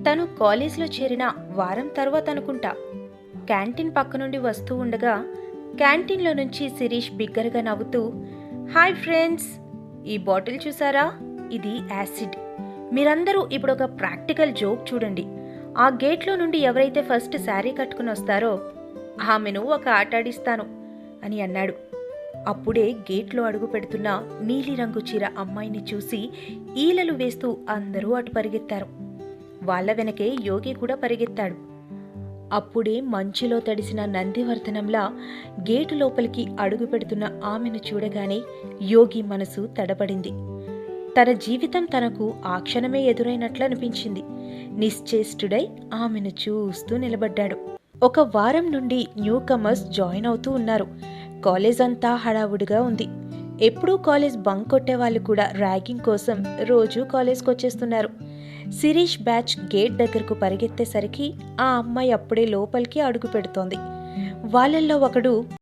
తను కాలేజీలో చేరిన వారం తర్వాత అనుకుంటా. క్యాంటీన్ పక్క నుండి వస్తూ ఉండగా క్యాంటీన్లో నుంచి శిరీష్ బిగ్గరగా నవ్వుతూ హాయ్ ఫ్రెండ్స్ ఈ బాటిల్ చూసారా? ఇది యాసిడ్. మీరందరూ ఇప్పుడు ఒక ప్రాక్టికల్ జోక్ చూడండి. ఆ గేట్లో నుండి ఎవరైతే ఫస్ట్ శారీ కట్టుకుని వస్తారో ఆమెను ఒక ఆట ఆడిస్తాను అని అన్నాడు. అప్పుడే గేట్లో అడుగు పెడుతున్న నీలిరంగు చీర అమ్మాయిని చూసి ఈలలు వేస్తూ అందరూ అటు పరిగెత్తారు. వాళ్ళ వెనకే యోగి కూడా పరిగెత్తాడు. అప్పుడే మంచులో తడిసిన నందివర్ధనంలా గేటు లోపలికి అడుగు పెడుతున్న ఆమెను చూడగానే యోగి మనసు తడబడింది తన జీవితం తనకు ఆ క్షణమే ఎదురైనట్లు అనిపించింది. నిశ్చేష్టుడై ఆమెను చూస్తూ నిలబడ్డాడు. ఒక వారం నుండి న్యూ కమర్స్ జాయిన్ అవుతూ ఉన్నారు. కాలేజ్ అంతా హడావుడిగా ఉంది. ఎప్పుడూ కాలేజ్ బంక్ కొట్టే వాళ్ళు కూడా ర్యాగింగ్ కోసం రోజు కాలేజ్కి వచ్చేస్తున్నారు శిరీష్ బ్యాచ్ గేట్ దగ్గరకు పరిగెత్తేసరికి ఆ అమ్మాయి అప్పుడే లోపలికి అడుగు పెడుతోంది. వాళ్ళల్లో ఒకడు